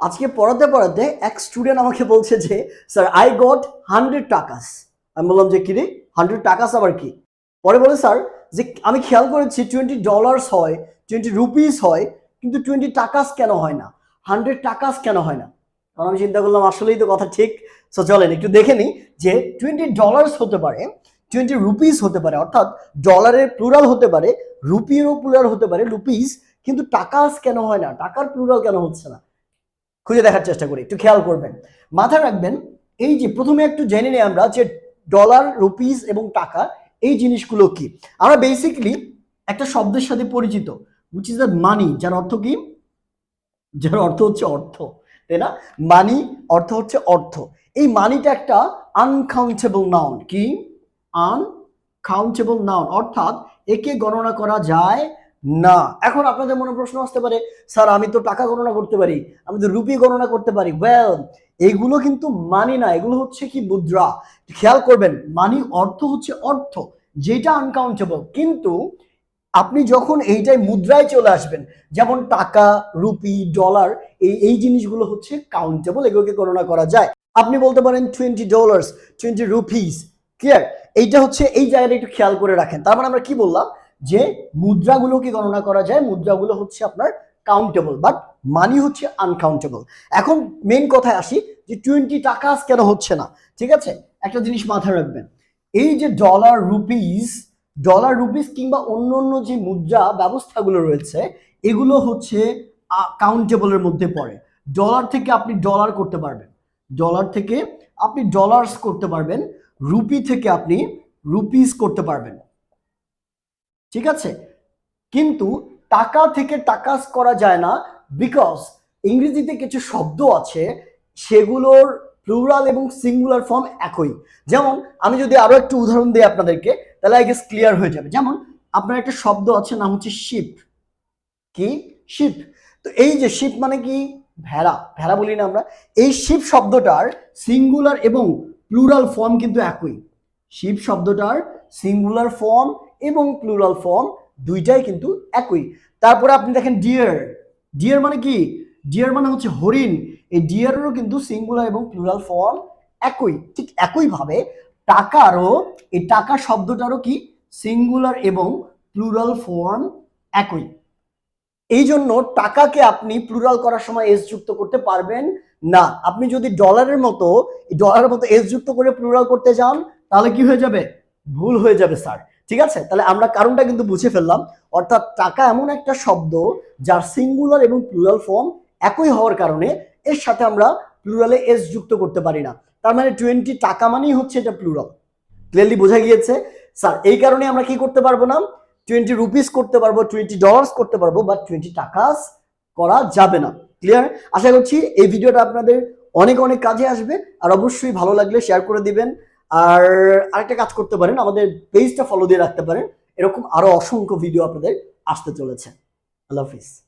আজকে পড়াতে পড়াতে এক স্টুডেন্ট আমাকে বলছে যে sir I got hundred takas. আমি বললাম যে কিরে হান্ড্রেড টাকাস আবার কি? পরে বলে স্যার যে, আমি খেয়াল করেছি টোয়েন্টি ডলার্স হয় টোয়েন্টি রুপিস হয়, কিন্তু টোয়েন্টি টাকাস কেন হয় না? হান্ড্রেড টাকাস কেন হয় না? তখন আমি চিন্তা করলাম, আসলেই তো কথা ঠিক। সো চলেন একটু দেখে নিই যে টোয়েন্টি ডলার্স হতে পারে টোয়েন্টি রুপিস হতে পারে, অর্থাৎ ডলারের প্লুরাল হতে পারে রুপিরও প্লুরাল হতে পারে রুপিস কিন্তু টাকাস কেন হয় না? টাকার প্লুরাল কেন হচ্ছে না? খুঁজে দেখার চেষ্টা করি, একটু খেয়াল করবেন। মাথায় রাখবেন, এই যে প্রথমে একটু জেনে নিই আমরা যে ডলার রুপিস এবং টাকা, এই জিনিসগুলো কি? আমরা বেসিক্যালি একটা শব্দের সাথে পরিচিত উইচ ইজ দ্য মানি যার অর্থ কি? যার অর্থ হচ্ছে অর্থ, তাই না? মানি অর্থ হচ্ছে অর্থ। এই মানিটা একটা আনকাউন্টেবল নাউন কি? আনকাউন্টেবল নাউন অর্থাৎ একে গণনা করা যায় না। এখন আপনাদের মনে প্রশ্ন আসতে পারে, স্যার, আমি তো টাকা গণনা করতে পারি, আমি তো রুপি গণনা করতে পারি। ওয়েল এগুলো কিন্তু মানি না, এগুলো হচ্ছে কি মুদ্রা। খেয়াল করবেন মানি অর্থ হচ্ছে অর্থ, যেটা আনকাউন্টেবল কিন্তু আপনি যখন এইটাই মুদ্রায় চলে আসবেন, যেমন টাকা, রুপি ডলার এই এই জিনিসগুলো হচ্ছে কাউন্টেবল এগুলোকে গণনা করা যায়। আপনি বলতে পারেন twenty dollars twenty rupees clear এইটা হচ্ছে, এই জায়গাটা একটু খেয়াল করে রাখেন। তার মানে আমরা কি বললাম? যে মুদ্রাগুলোকে গণনা করা যায়, মুদ্রাগুলো হচ্ছে আপনার কাউন্টেবল বাট মানি হচ্ছে আনকাউন্টেবল এখন মেন কথায় আসি যে টোয়েন্টি টাকাস কেন হচ্ছে না? ঠিক আছে? একটা জিনিস মাথায় রাখবেন। এই যে ডলার রুপিস ডলার রুপিস কিংবা অন্য অন্য যে মুদ্রা ব্যবস্থাগুলো রয়েছে, এগুলো হচ্ছে কাউন্টেবলের মধ্যে পড়ে। ডলার থেকে আপনি ডলার করতে পারবেন। ডলার থেকে আপনি ডলার্স করতে পারবেন। রুপি থেকে আপনি রুপিস করতে পারবেন। ঠিক আছে? কিন্তু টাকা থেকে টাকাস করা যায় না বিকজ ইংরেজিতে কিছু শব্দ আছে, সেগুলোর প্লুরাল এবং সিঙ্গুলার ফর্ম একই। যেমন, আমি যদি আরও একটু উদাহরণ দিই আপনাদেরকে, তাহলে আই গেস ক্লিয়ার হয়ে যাবে। যেমন, আপনার একটা শব্দ আছে, নাম হচ্ছে শিপ কি? শিপ তো এই যে শিপ মানে কি? ভেড়া। ভেড়া বলি না আমরা। এই শিপ শব্দটার সিঙ্গুলার এবং প্লুরাল ফর্ম কিন্তু একই। শিপ শব্দটার সিঙ্গুলার ফর্ম এবং প্লুরাল ফর্ম দুইটাই কিন্তু একই। তারপরে আপনি দেখেন ডিয়ার ডিয়ার মানে কি? ডিয়ার মানে হচ্ছে হরিণ। এই ডিয়ারেরও কিন্তু সিঙ্গুলার এবং প্লুরাল ফর্ম একই। ঠিক একইভাবে টাকারও, এই টাকা শব্দটারও কি? সিঙ্গুলার এবং প্লুরাল ফর্ম একই। এই জন্য টাকাকে আপনি প্লুরাল করার সময় এস যুক্ত করতে পারবেন না। আপনি যদি ডলারের মতো ডলারের মতো এস যুক্ত করে প্লুরাল করতে যান, তাহলে কি হয়ে যাবে? ভুল হয়ে যাবে স্যার ঠিক আছে? তাহলে আমরা কারণটা কিন্তু বুঝে ফেললাম। অর্থাৎ টাকা এমন একটা শব্দ যার সিঙ্গুলার এবং প্লুরাল ফর্ম একই হওয়ার কারণে এর সাথে আমরা প্লুরালে এস যুক্ত করতে পারি না। তার মানে টোয়েন্টি টাকা মানেই হচ্ছে এটা প্লুরাল ক্লিয়ারলি বোঝা গিয়েছে? স্যার এই কারণে আমরা কি করতে পারব না? টোয়েন্টি রুপিস করতে পারব টোয়েন্টি ডলার্স করতে পারব বা টোয়েন্টি টাকাস করা যাবে না। ক্লিয়ার আশা করছি এই ভিডিওটা আপনাদের অনেক অনেক কাজে আসবে। আর অবশ্যই ভালো লাগলে শেয়ার করে দিবেন। আর আরেকটা কাজ করতে পারেন, আমাদের পেজটা ফলো দিয়ে রাখতে পারেন। এরকম আরও অসংখ্য ভিডিও আপনাদের আসতে চলেছে। আল্লাহ হাফিজ।